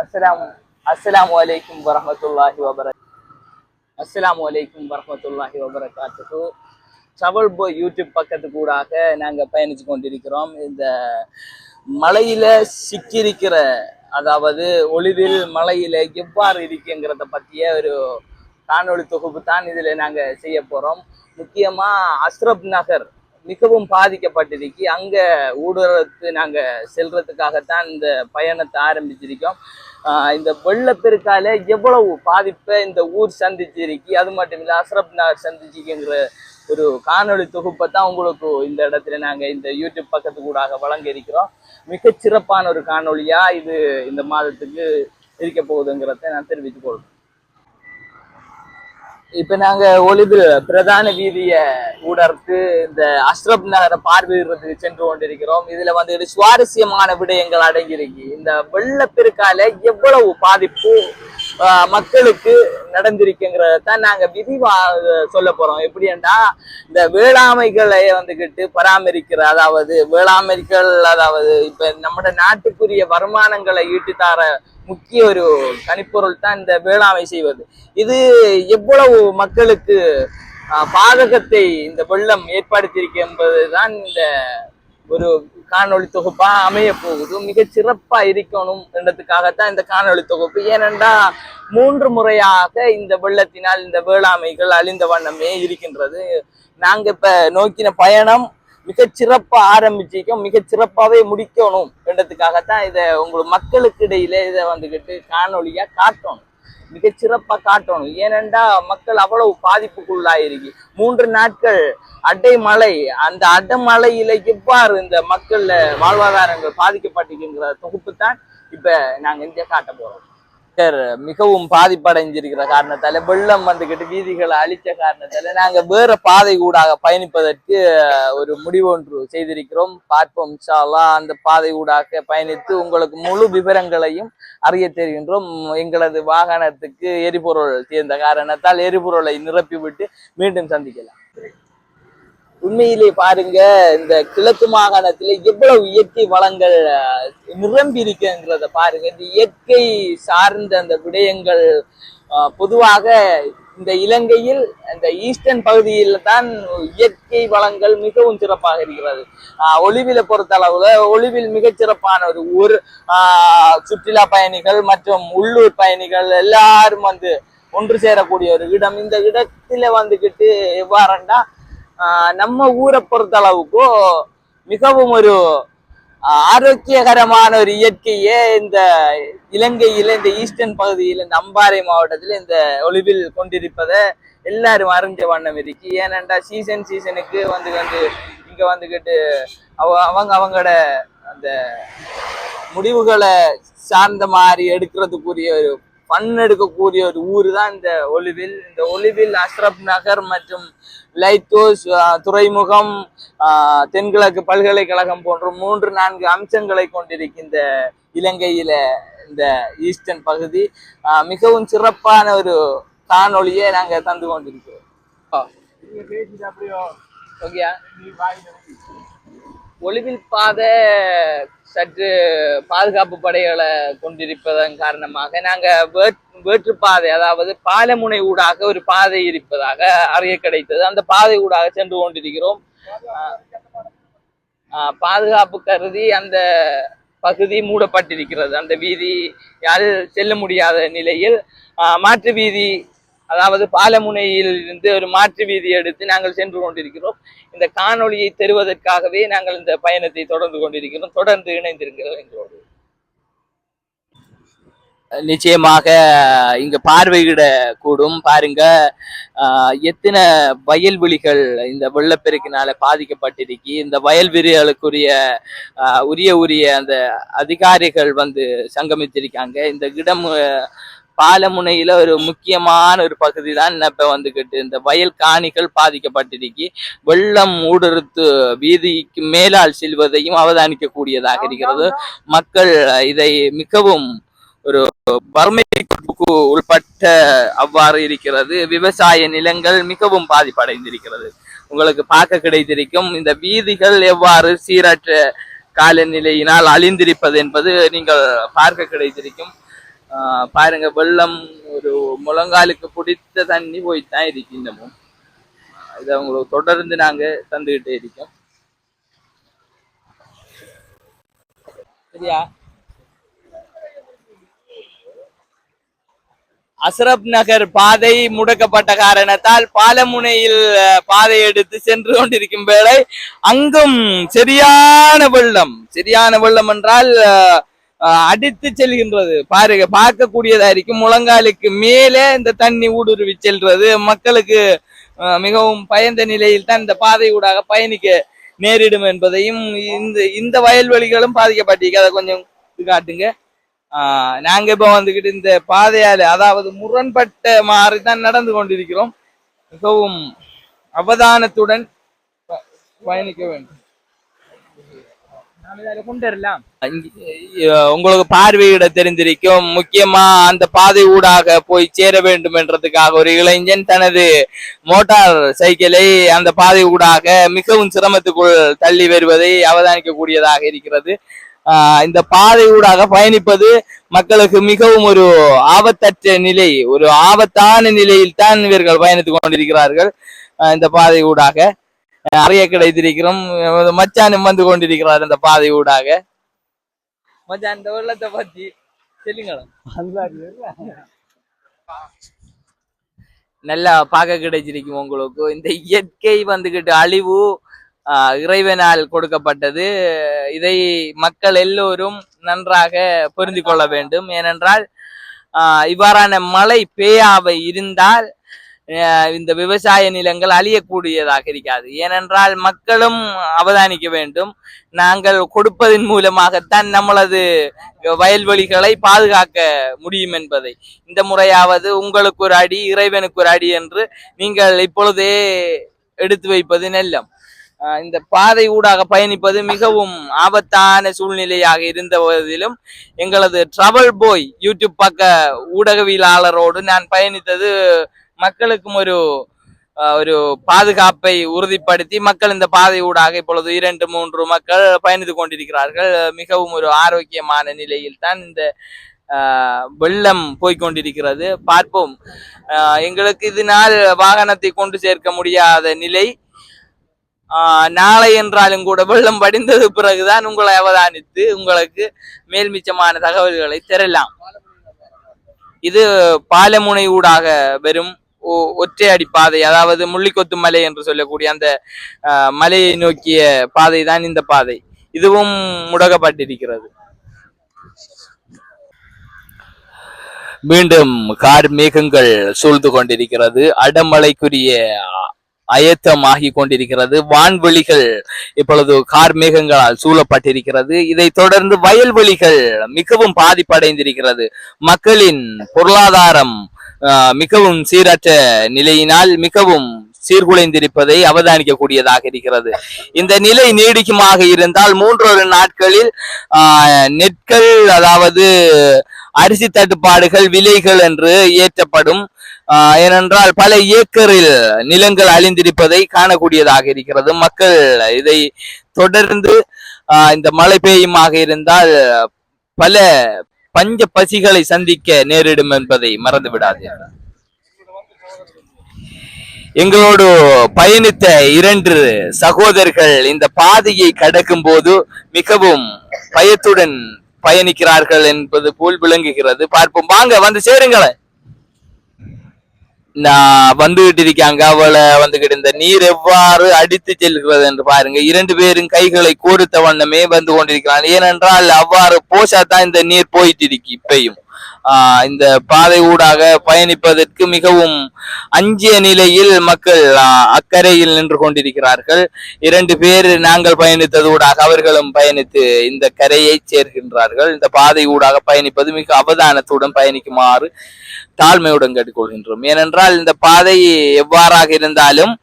அஸ்ஸலாமு அஸ்ஸலாமு அலைக்கும் வரஹ்மத்துல்லாஹி வபரக் அஸ்ஸலாமு அலைக்கும் வரஹ்மத்துல்லாஹி வபரகாத்துஹு. ட்ரவல் போய் யூடியூப் பக்கத்து கூடாக நாங்க பயணிச்சு கொண்டிருக்கிறோம். இந்த மலையில சிக்கியிருக்கிற அதாவது ஒளிவில் மலையில எவ்வாறு இருக்குங்கிறத பற்றிய ஒரு காணொளி தொகுப்பு தான் இதுல நாங்க செய்ய போறோம். முக்கியமா அஸ்ரப் நகர் மிகவும் பாதிக்கப்பட்டிருக்கு. அங்கே ஊடுருவத்து நாங்கள் செல்றதுக்காகத்தான் இந்த பயணத்தை ஆரம்பிச்சிருக்கோம். இந்த வெள்ளப்பெருக்கால எவ்வளவு பாதிப்பை இந்த ஊர் சந்திச்சிருக்கு அது மட்டும் இல்லை அஸ்ரப் நகர் சந்திச்சிருக்குங்கிற ஒரு காணொளி தொகுப்பை தான் உங்களுக்கு இந்த இடத்துல நாங்கள் இந்த யூடியூப் பக்கத்து கூடாக வழங்க இருக்கிறோம் மிகச்சிறப்பான ஒரு காணொலியாக இது இந்த மாதத்துக்கு இருக்க போகுதுங்கிறத நான் தெரிவித்துக் கொள்கிறேன். இப்ப நாங்க ஒளிவில் பிரதான வீதிய ஊடர்த்து இந்த அஸ்ரப் நகரை பார்வையிடுறதுக்கு சென்று கொண்டிருக்கிறோம். இதுல வந்து சுவாரஸ்யமான விடயங்கள் அடங்கியிருக்கு. இந்த வெள்ளப்பெருக்கால எவ்வளவு பாதிப்பு ஆஹ், மக்களுக்கு நடந்திருக்குங்கிறத தான் நாங்க விரிவாக சொல்ல போறோம். எப்படின்னா இந்த வேளாண்மைகளை வந்துகிட்டு பராமரிக்கிற அதாவது வேளாண்மைகள் அதாவது இப்ப நம்ம நாட்டுக்குரிய வருமானங்களை ஈட்டு தர முக்கிய ஒரு கனிப்பொருள் தான் இந்த வேளாண்மை செய்வது. இது எவ்வளவு மக்களுக்கு பாதகத்தை இந்த வெள்ளம் ஏற்படுத்தியிருக்கு என்பதுதான் இந்த ஒரு காணொளி தொகுப்பா அமைய போகுது. மிக சிறப்பா இருக்கணும் என்றதுக்காகத்தான் இந்த காணொளி தொகுப்பு. ஏனென்றா மூன்று முறையாக இந்த வெள்ளத்தினால் இந்த வேளாண்மைகள் அழிந்த வண்ணமே இருக்கின்றது. நாங்க இப்ப நோக்கின பயணம் மிக ஆரம்பிச்சிக்கும் மிகச்சிறப்பாகவே மிக முடிக்கணும் என்றதுக்காகத்தான் இதை உங்களுக்கு மக்களுக்கு இடையில இதை வந்துக்கிட்டு காணொலியாக காட்டணும். மிக காட்டணும். ஏனென்றா மக்கள் அவ்வளவு பாதிப்புக்குள்ளாயிருக்கு. மூன்று நாட்கள் அடைமலை அந்த அடைமலையில எவ்வாறு இந்த மக்கள்ல வாழ்வாதாரங்கள் பாதிக்கப்பட்டிருக்குங்கிற தொகுப்பு தான் இப்போ நாங்கள் இங்கே காட்ட போகிறோம் மக்கள் மிகவும் பாதிப்படைஞ்சிருக்கிற காரணத்தால வெள்ளம் வந்துகிட்டு வீதிகளை அழிச்ச காரணத்தால நாங்க வேற பாதை ஊடாக பயணிப்பதற்கு ஒரு முடிவு ஒன்று செய்திருக்கிறோம். பார்ப்போம் சாலா அந்த பாதை ஊடாக பயணித்து உங்களுக்கு முழு விவரங்களையும் அறிய தெரிகின்றோம். எங்களது வாகனத்துக்கு எரிபொருள் தீர்ந்த காரணத்தால் எரிபொருளை நிரப்பிவிட்டு மீண்டும் சந்திக்கலாம். உண்மையிலே பாருங்க இந்த கிழக்கு மாகாணத்துல எவ்வளவு இயற்கை வளங்கள் நிரம்பி இருக்குங்கிறத பாருங்க. இந்த இயற்கை சார்ந்த அந்த விடயங்கள் பொதுவாக இந்த இலங்கையில் இந்த ஈஸ்டர்ன் பகுதியில் தான் இயற்கை வளங்கள் மிகவும் சிறப்பாக இருக்கிறது. ஒளிவில பொறுத்த அளவுல ஒளிவில் மிகச்சிறப்பான ஒரு ஊர் சுற்றுலா பயணிகள் மற்றும் உள்ளூர் பயணிகள் எல்லாரும் வந்து ஒன்று சேரக்கூடிய ஒரு இடம். இந்த இடத்துல வந்துகிட்டு எவ்வாறண்டா நம்ம ஊரை பொறுத்த அளவுக்கு மிகவும் ஒரு ஆரோக்கியகரமான ஒரு இயற்கையே இந்த இலங்கையில இந்த ஈஸ்டர்ன் பகுதியில் இந்த அம்பாறை மாவட்டத்தில் இந்த ஒளிவில் கொண்டிருப்பதை எல்லாரும் அறிஞ்ச வண்ணம் இருக்கு. ஏனென்றா சீசன் சீசனுக்கு வந்து வந்து இங்க வந்துகிட்டு அவ அவங்க அவங்களோட அந்த முடிவுகளை சார்ந்த மாதிரி எடுக்கிறதுக்குரிய ஒரு பண் எடுக்கக்கூடிய ஒரு ஊர் தான் இந்த ஒளிவில். இந்த ஒளிவில் அஷ்ரப் நகர் மற்றும் லைத்தோஸ் துறைமுகம் ஆஹ், தென்கிழக்கு பல்கலைக்கழகம் போன்ற மூன்று நான்கு அம்சங்களை கொண்டிருக்கின்ற இலங்கையில இந்த ஈஸ்டர்ன் பகுதி மிகவும் சிறப்பான ஒரு காணொளியை நாங்க தந்து கொண்டிருக்கிறோம். ஒளிவில் பாதை சற்று பாதுகாப்பு படைகளை கொண்டிருப்பதன் காரணமாக நாங்க வேற்- வேற்றுப்பாதை அதாவது பாலமுனை ஊடாக ஒரு பாதை இருப்பதாக அறிய கிடைத்தது. அந்த பாதை ஊடாக சென்று கொண்டிருக்கிறோம். ஆஹ் பாதுகாப்பு கருதி அந்த பகுதி மூடப்பட்டிருக்கிறது. அந்த வீதி யாரும் செல்ல முடியாத நிலையில் ஆஹ் மாற்று வீதி அதாவது பாலமுனையில் இருந்து ஒரு மாற்று வீதி எடுத்து நாங்கள் சென்று கொண்டிருக்கிறோம். இந்த காணொளியை தருவதற்காகவே நாங்கள் இந்த பயணத்தை தொடர்ந்து கொண்டிருக்கிறோம். தொடர்ந்து இணைந்திருக்கிறோம் எங்களோடு. நிச்சயமாக இங்க பார்வையிட கூடும் பாருங்க எத்தனை வயல்வெளிகள் இந்த வெள்ளப்பெருக்கினால பாதிக்கப்பட்டிருக்கு. இந்த வயல்வெளிகளுக்குரிய உரிய உரிய அந்த அதிகாரிகள் வந்து சங்கமித்திருக்காங்க. இந்த இடம் பாலமுனையில ஒரு முக்கியமான ஒரு பகுதி தான் இப்ப வந்துகிட்டு இந்த வயல் காணிகள் பாதிக்கப்பட்டிருக்கு. வெள்ளம் ஊடுருத்து வீதிக்கு மேலால் செல்வதையும் அவதானிக்க கூடியதாக இருக்கிறது மக்கள் இதை மிகவும் ஒரு வறுமை உள்பட்ட அவ்வாறு இருக்கிறது. விவசாய நிலங்கள் மிகவும் பாதிப்படைந்திருக்கிறது. உங்களுக்கு பார்க்க கிடைத்திருக்கும் இந்த வீதிகள் எவ்வாறு சீரற்ற காலநிலையினால் அழிந்திருப்பது என்பது நீங்கள் பார்க்க கிடைத்திருக்கும். ஆஹ் பாருங்க வெள்ளம் ஒரு முழங்காலுக்கு பிடித்த தண்ணி போய்த்தான் இருக்கு இன்னமும். இதை உங்களுக்கு தொடர்ந்து நாங்க தந்துகிட்டே இருக்கோம். சரியா? அஸ்ரப் நகர் பாதை முடக்கப்பட்ட காரணத்தால் பாலமுனையில் பாதை எடுத்து சென்று கொண்டிருக்கும் வேளை அங்கும் சரியான வெள்ளம். சரியான வெள்ளம் என்றால் அடித்து செல்கின்றது. பாருங்க பார்க்கக்கூடியதா இருக்கும் முழங்காலுக்கு மேலே இந்த தண்ணி ஊடுருவி செல்றது. மக்களுக்கு மிகவும் பயந்த நிலையில் தான் இந்த பாதை ஊடாக பயணிக்க நேரிடும் என்பதையும் இந்த இந்த வயல்வெளிகளும் பாதிக்கப்பட்டிருக்கு. அதை கொஞ்சம் இது காட்டுங்க. நாங்க இப்ப வந்துகிட்டு இந்த பாதையால அதாவது முரண்பட்ட மாறி தான் நடந்து கொண்டிருக்கிறோம். மிகவும் அவதானத்துடன் பயணிக்க வேண்டும். உங்களுக்கு பார்வையிட தெரிந்திருக்கும் முக்கியமா அந்த பாதை ஊடாக போய் சேர வேண்டும் என்றதுக்காக ஒரு இளைஞன் தனது மோட்டார் சைக்கிளை அந்த பாதை ஊடாக மிகவும் சிரமத்துக்குள் தள்ளி வருவதை அவதானிக்க கூடியதாக இருக்கிறது. இந்த பாதை ஊடாக பயணிப்பது மக்களுக்கு மிகவும் ஒரு ஆபத்தற்ற நிலை ஒரு ஆபத்தான நிலையில் தான் இவர்கள் பயணித்துக் கொண்டிருக்கிறார்கள் இந்த பாதை ஊடாக. ஆஹ் அறிய கிடைத்திருக்கிறோம் மச்சான் வந்து கொண்டிருக்கிறார் இந்த பாதை ஊடாக. மச்சான் இந்த வெள்ளத்தை பத்தி சொல்லுங்களேன் நல்லா பார்க்க கிடைச்சிருக்கும் உங்களுக்கு. இந்த இயற்கை வந்துகிட்டு அழிவு இறைவனால் கொடுக்கப்பட்டது. இதை மக்கள் எல்லோரும் நன்றாக புரிந்து கொள்ள வேண்டும். ஏனென்றால் ஆஹ், இவ்வாறான மழை பேயாவை இருந்தால் இந்த விவசாய நிலங்கள் அழியக்கூடியதாக இருக்காது. ஏனென்றால் மக்களும் அவதானிக்க வேண்டும். நாங்கள் கொடுப்பதன் மூலமாகத்தான் நம்மளது வயல்வெளிகளை பாதுகாக்க முடியும் என்பதை. இந்த முறையாவது உங்களுக்கு ஒரு அடி இறைவனுக்கு ஒரு அடி என்று நீங்கள் இப்பொழுதே எடுத்து வைப்பது நெல்லம். இந்த பாதை ஊடாக பயணிப்பது மிகவும் ஆபத்தான சூழ்நிலையாக இருந்த போதிலும் எங்களது ட்ரவல் போய் யூடியூப் பக்க ஊடகவியலாளரோடு நான் பயணித்தது மக்களுக்கும் ஒரு ஒரு பாதுகாப்பை உறுதிப்படுத்தி மக்கள் இந்த பாதை ஊடாக இப்பொழுது இரண்டு மூன்று மக்கள் பயணித்து கொண்டிருக்கிறார்கள். மிகவும் ஒரு ஆரோக்கியமான நிலையில் தான் இந்த வெள்ளம் போய்க்கொண்டிருக்கிறது. பார்ப்போம். எங்களுக்கு இதனால் வாகனத்தை கொண்டு சேர்க்க முடியாத நிலை நாளை என்றாலும் கூட வெள்ளம் படிந்தது பிறகுதான் உங்களை அவதானித்து உங்களுக்கு மேல்மிச்சமான தகவல்களை தரலாம். இது பாலமுனை ஊடாக வெறும் ஒ- ஒற்றையடி பாதை அதாவது முள்ளிக்கொத்து மலை என்று சொல்லக்கூடிய அந்த ஆஹ், மலையை நோக்கிய பாதை தான் இந்த பாதை. இதுவும் முடக்கப்பட்டிருக்கிறது. மீண்டும் கார் மேகங்கள் சூழ்ந்து கொண்டிருக்கிறது. அடமலைக்குரிய அயத்தமாகி கொண்டிருக்கிறது வான்வெளிகள் இப்பொழுது கார் மேகங்களால் சூழப்பட்டிருக்கிறது. இதை தொடர்ந்து வயல்வெளிகள் மிகவும் பாதிப்படைந்திருக்கிறது. மக்களின் பொருளாதாரம் மிகவும் சீரற்ற நிலையினால் மிகவும் சீர்குலைந்திருப்பதை அவதானிக்கக்கூடியதாக இருக்கிறது. இந்த நிலை நீடிக்குமாக இருந்தால் மூன்றொரு நாட்களில் நெற்கள் அதாவது அரிசி தட்டுப்பாடுகள் விலைகள் என்று ஏற்றப்படும். ஏனென்றால் பல ஏக்கரில் நிலங்கள் அழிந்திருப்பதை காணக்கூடியதாக இருக்கிறது. மக்கள் இதை தொடர்ந்து ஆஹ், இந்த மழை பெய்யுமாக இருந்தால் பல பஞ்ச பசிகளை சந்திக்க நேரிடும் என்பதை மறந்து விடாதீர்கள் எங்களோடு பயணித்த இரண்டு சகோதரர்கள் இந்த பாதையை கடக்கும் போது மிகவும் பயத்துடன் பயணிக்கிறார்கள் என்பது போல் விளங்குகிறது. பார்ப்போம். வாங்க வந்து சேருங்களேன். வந்துகிட்டு இருக்காங்க அவளை வந்துகிட்டு இந்த நீர் எவ்வாறு அடித்து செல்கிறது என்று பாருங்க. இரண்டு பேரும் கைகளை கோர்த்த வண்ணமே வந்து கொண்டிருக்கிறான் ஏனென்றால் அவ்வாறு போஷா தான் இந்த நீர் போயிட்டு இருக்கு இப்பையும். இந்த பாதை ஊடாக பயணிப்பதற்கு மிகவும் அஞ்சிய நிலையில் மக்கள் அக்கறையில் நின்று கொண்டிருக்கிறார்கள். இரண்டு பேர் நாங்கள் பயணித்தது ஊடாக அவர்களும் பயணித்து இந்த கரையை சேர்கின்றார்கள். இந்த பாதை ஊடாக பயணிப்பது மிக அவதானத்துடன் பயணிக்குமாறு தாழ்மையுடன் கேட்டுக்கொள்கின்றோம். ஏனென்றால் இந்த பாதை எவ்வாறாக இருந்தாலும்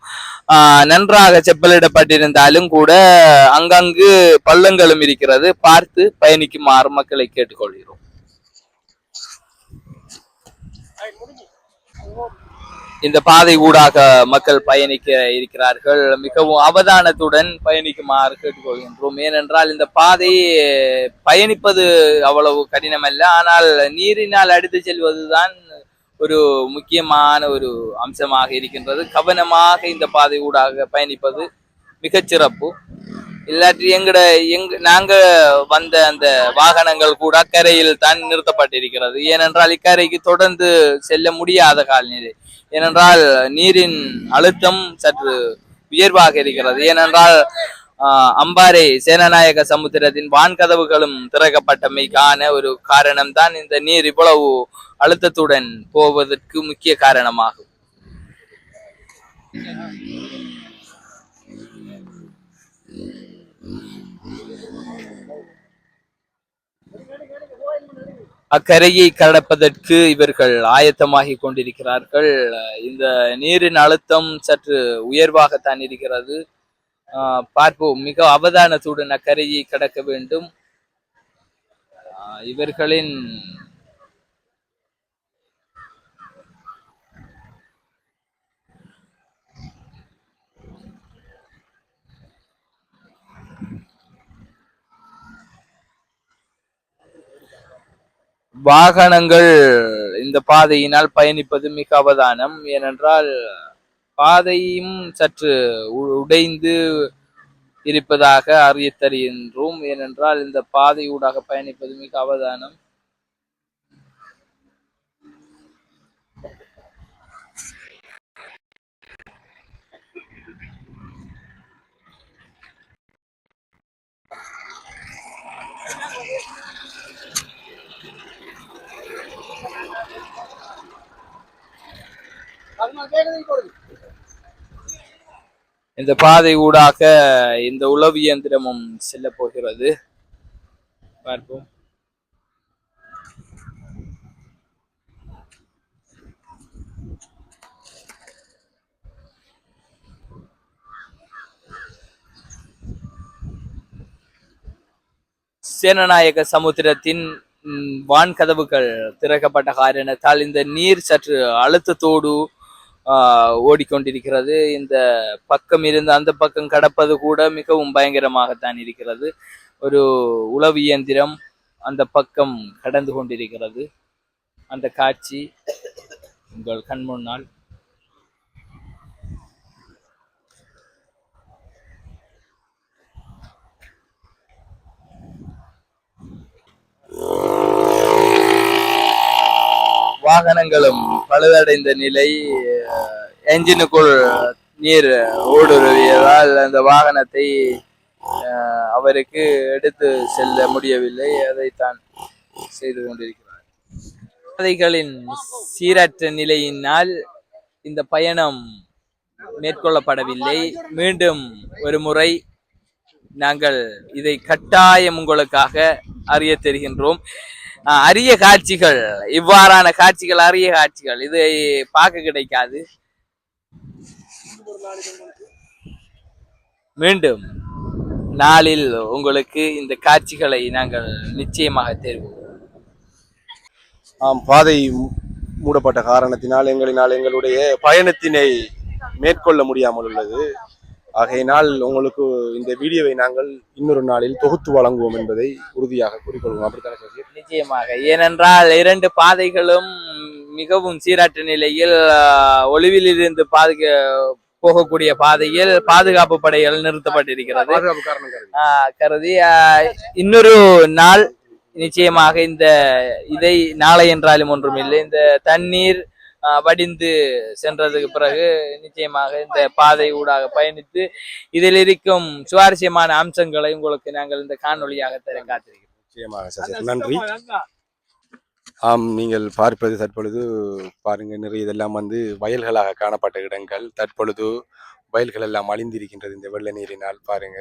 நன்றாக செப்பலிடப்பட்டிருந்தாலும் கூட அங்கங்கு பள்ளங்களும் இருக்கிறது. பார்த்து பயணிக்குமாறு மக்களை கேட்டுக்கொள்கிறோம். இந்த பாதை ஊடாக மக்கள் பயணிக்க இருக்கிறார்கள். மிகவும் அவதானத்துடன் பயணிக்குமாறு கேட்டுக்கொள்கின்றோம். ஏனென்றால் இந்த பாதை பயணிப்பது அவ்வளவு கடினமல்ல. ஆனால் நீரினால் அடித்து செல்வதுதான் ஒரு முக்கியமான ஒரு அம்சமாக இருக்கின்றது. கவனமாக இந்த பாதை ஊடாக பயணிப்பது மிகச் சிறப்பு. இல்லாட்டி எங்கட எங்க நாங்க வந்த அந்த வாகனங்கள் கூட கரையில் தான் நிறுத்தப்பட்டிருக்கிறது. ஏனென்றால் இக்கரைக்கு தொடர்ந்து செல்ல முடியாத காலநிலை. ஏனென்றால் நீரின் அழுத்தம் சற்று உயர்வாக இருக்கிறது. ஏனென்றால் ஆஹ், அம்பாறை சேனநாயக சமுத்திரத்தின் வான்கதவுகளும் திறக்கப்பட்டமைக்கான ஒரு காரணம்தான் இந்த நீர் இவ்வளவு அழுத்தத்துடன் போவதற்கு முக்கிய காரணமாகும். அக்கரையை கடப்பதற்கு இவர்கள் ஆயத்தமாகி கொண்டிருக்கிறார்கள். இந்த நீரின் அழுத்தம் சற்று உயர்வாகத்தான் இருக்கிறது. பார்ப்போம். மிக அவதானத்துடன் அக்கரையை கடக்க வேண்டும். இவர்களின் வாகனங்கள் இந்த பாதையினால் பயணிப்பது மிக அவதானம். ஏனென்றால் பாதையும் சற்று உ- உடைந்து இருப்பதாக அறியத்தருகின்றோம் ஏனென்றால் இந்த பாதை ஊடாக பயணிப்பது மிக அவதானம். இந்த பாதை ஊடாக இந்த உளவு இயந்திரமும் செல்ல போகிறது. பார்ப்போம். சேனநாயக சமுத்திரத்தின் வான் வான்கதவுகள் திறக்கப்பட்ட காரணத்தால் இந்த நீர் சற்று அழுத்தத்தோடு ஓடிக்கொண்டிருக்கிறது. இந்த பக்கம் இருந்து அந்த பக்கம் கடப்பது கூட மிகவும் பயங்கரமாகத்தான் இருக்கிறது. ஒரு உளவு இயந்திரம் அந்த பக்கம் கடந்து கொண்டிருக்கிறது. அந்த காட்சி உங்கள் கண் முன்னால். வாகனங்களும் பழுதடைந்த நிலை என்ஜினுக்குள் நீர் ஊடுருவியதால் அந்த வாகனத்தை அஹ், அவருக்கு எடுத்து செல்ல முடியவில்லை. அதைத்தான் செய்து கொண்டிருக்கிறார். பாதைகளின் சீரற்ற நிலையினால் இந்த பயணம் மேற்கொள்ளப்படவில்லை. மீண்டும் ஒரு முறை நாங்கள் இதை கட்டாயம் உங்களுக்காக அறிய தெரிகின்றோம். அரிய காட்சிகள். இவ்வாறான காட்சிகள் அரிய காட்சிகள். இதை பார்க்க கிடைக்காது. மீண்டும் நாளில் உங்களுக்கு இந்த காட்சிகளை நாங்கள் நிச்சயமாக தெரிவோம். ஆம் பாதை மூ- மூடப்பட்ட காரணத்தினால் எங்களினால் எங்களுடைய பயணத்தினை மேற்கொள்ள முடியாமல் உள்ளது. ஆகையினால் உங்களுக்கு இந்த வீடியோவை நாங்கள் இன்னொரு நாளில் தொகுத்து வழங்குவோம் என்பதை உறுதியாக கூறிக்கொள்வோம். அப்படித்தானே சசி? நிச்சயமாக. ஏனென்றால் இரண்டு பாதைகளும் மிகவும் சீரற்ற நிலையில் ஆஹ், ஒளிவிலிருந்து பாதுகா போகக்கூடிய பாதையில் பாதுகாப்பு படைகள் நிறுத்தப்பட்டிருக்கிறது. கருதி. இன்னொரு நாள் நிச்சயமாக இந்த இதை நாளை என்றாலும் ஒன்றுமில்லை. இந்த தண்ணீர் வடிந்து சென்றதுக்கு பிறகு நிச்சயமாக இந்த பாதை ஊடாக பயணித்து இதில் இருக்கும் சுவாரஸ்யமான அம்சங்களை உங்களுக்கு நாங்கள் இந்த காணொளியாக தர காத்திருக்கிறோம். நிச்சயமாக சசி நன்றி. ஆம் நீங்கள் பார்ப்பது தற்பொழுது பாருங்க நிறைய இதெல்லாம் வந்து வயல்களாக காணப்பட்ட இடங்கள். தற்பொழுது வயல்கள் எல்லாம் அழிந்திருக்கின்றது இந்த வெள்ள நீரினால் பாருங்க.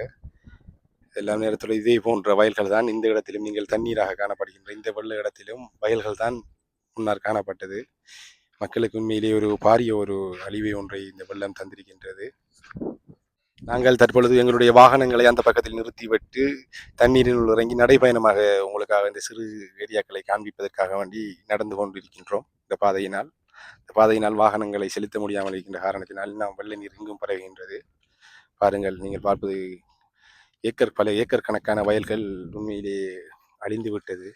எல்லா நேரத்தில் இதே போன்ற வயல்கள் தான் இந்த இடத்திலும் நீங்கள் தண்ணீராக காணப்படுகின்ற இந்த வெள்ள இடத்திலும் வயல்கள் தான் முன்னர் காணப்பட்டது. மக்களுக்கு உண்மையிலே ஒரு பாரிய ஒரு அழிவை ஒன்றை இந்த வெள்ளம் தந்திருக்கின்றது. நாங்கள் தற்பொழுது எங்களுடைய வாகனங்களை அந்த பக்கத்தில் நிறுத்திவிட்டு தண்ணீரில் இறங்கி நடைபயணமாக உங்களுக்காக இந்த சிறு ஏரியாக்களை காண்பிப்பதற்காக வேண்டி நடந்து கொண்டிருக்கின்றோம். இந்த பாதையினால் இந்த பாதையினால் வாகனங்களை செலுத்த முடியாமல் இருக்கின்ற காரணத்தினால் நாம் வெள்ள நீர் எங்கும் பரவுகின்றது. பாருங்கள் நீங்கள் பார்ப்பது ஏக்கர் பல ஏக்கர் கணக்கான வயல்கள் உண்மையிலே அழிந்து விட்டது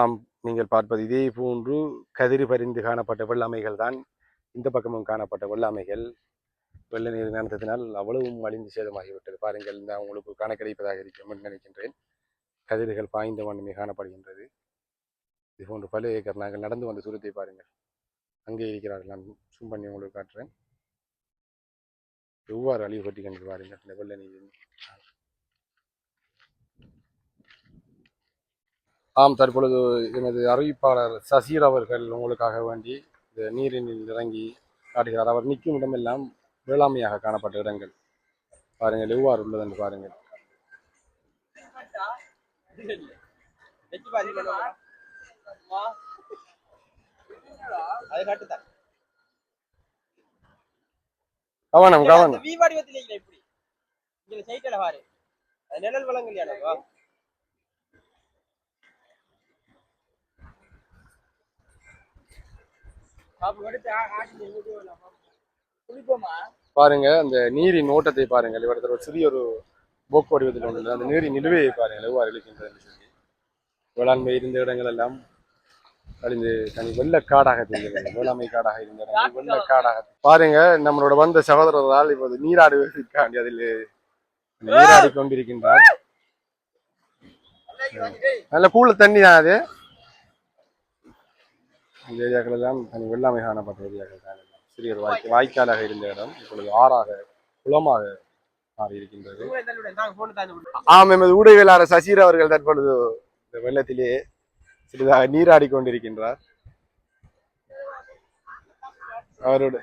ஆம் நீங்கள் பார்ப்பது இதே போன்று கதிரி பறிந்து காணப்பட்ட வெள்ளாமைகள் தான். இந்த பக்கமும் காணப்பட்ட வெள்ளாமைகள். வெள்ள நீர் நடந்ததினால் அவ்வளவும் அழிந்து சேதமாகிவிட்டது. பாருங்கள் இந்த உங்களுக்கு காண கிடைப்பதாக இருக்கும் என்று நினைக்கின்றேன். கதிர்கள் பாய்ந்த வண்ணமே காணப்படுகின்றது. இது போன்று பல ஏக்கர் நாங்கள் நடந்து வந்த தூரத்தை பாருங்கள். அங்கே இருக்கிறார்கள். நான் zoom பண்ணி உங்களுக்கு காட்டுறேன். எவ்வாறு அழிவு கட்டி கண்டு பாருங்கள் இந்த வெள்ள நீர் ஆம் தற்பொழுது எனது அறிவிப்பாளர் சசீர் அவர்கள் உங்களுக்காக வேண்டி இந்த நீரினில் இறங்கி காட்டுகிறார். அவர் நிற்கும் இடமெல்லாம் வேளாண்மையாக காணப்பட்ட இடங்கள். பாருங்கள் எவ்வாறு உள்ளது என்று பாருங்கள். கவனம் கவனம். நிழல் வளங்கள் இல்லை இப்படி இங்க சைட்ல பாரு அது நிழல் வளங்கள் இல்லையா பாப்பு எடுத்து ஆ- ஆட்டி எங்க போகலாம் குளிப்போமா பாருங்க அந்த நீரின் ஓட்டத்தை பாருங்கள் இவரது ஒரு சிறிய ஒரு போக்கு வடிவத்தில் உள்ளது. அந்த நீரின் நிலுவையை பாருங்கள் எவ்வாறு இழுக்கின்றது சொல்லி. வேளாண்மை இருந்த இடங்கள் எல்லாம் அழிந்து தனி வெள்ளக்காடாக தெரிகிறது. வேளாண்மை காடாக இருந்த இடங்கள் வெள்ளக்காடாக பாருங்க நம்மளோட வந்த சகோதரரால் இப்போது நீராடுவதற்காண்டி அதில் நீராடி கொண்டிருக்கின்றார் நல்ல கூல தண்ணி தான் அது. இந்த ஏரியாக்கள் எல்லாம் தனி வெள்ளாமை காணப்பட்ட ஏரியாக்கள் தான் எல்லாம். சிறிய வாய்க்கு வாய்க்காலாக இருந்த இடம் இப்பொழுது ஆறாக குளமாக மாறி இருக்கின்றது ஆம் எமது ஊடகவியலாளர் சசீர் அவர்கள் தற்பொழுது இந்த வெள்ளத்திலே சிறிதாக நீராடி கொண்டிருக்கின்றார் அவரோட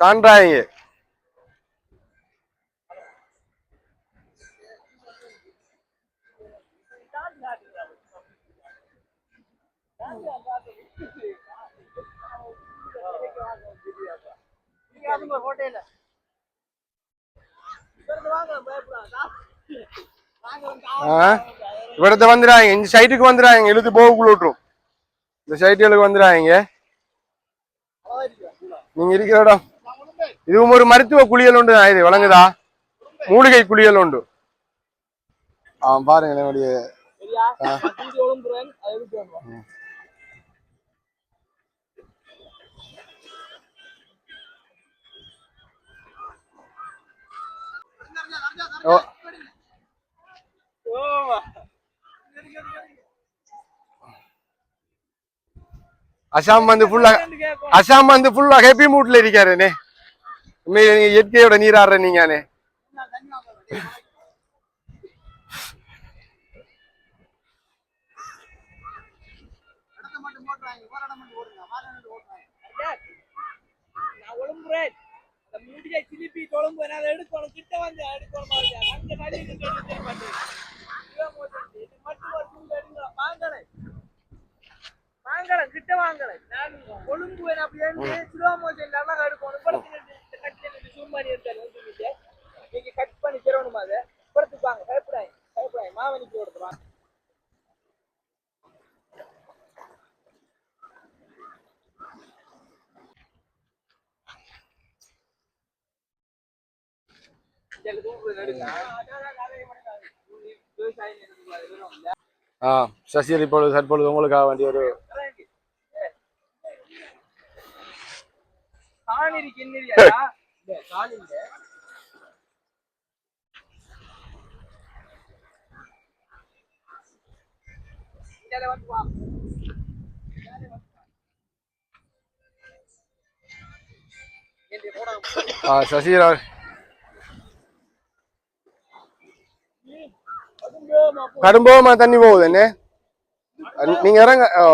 தாண்டாங்க இவடத்தை வந்துடாங்க இந்த சைட்டுக்கு வந்துடாங்க இழுத்து போகுக்குள்ள விட்டுரும். இந்த சைட்டுகளுக்கு வந்துடாங்க நீங்க இருக்கிற இடம் இதுவும் ஒரு மருத்துவ குளியல் உண்டு தான். இது வழங்குதா? மூலிகை குளியல் உண்டு. ஆ பாருங்க என்னுடைய அசாம் வந்து ஃபுல்லா அசாம் வந்து ஃபுல்லா ஹெப்பி மூட்ல இருக்காருனே இயற்கையோட நீராடுற நீங்கனே நான் கிட்ட எடுக்கணும் இது வாங்கலை. கிட்ட நான் ஒழுங்கு அப்படி இருந்து நல்லா எடுக்கணும் ஜூம் பண்ணி எடுத்தாரு நீங்க கட் பண்ணி தரணுமா அதை? படத்துக்கு வாங்க. பயப்படாங்க பயப்படாங்க மாவனிக்கு கொடுத்துருவாங்க ஆ சசியர் இப்பொழுது தற்பொழுது உங்களுக்காக வேண்டிய ஒரு காணிரி கிண்ணிரியா காணிங்க வந்து வா என்னுடைய போட ஆ சசியர் அவர் கடும்போமா தண்ணி போகுது என்ன? நீங்க இறங்க ஓ.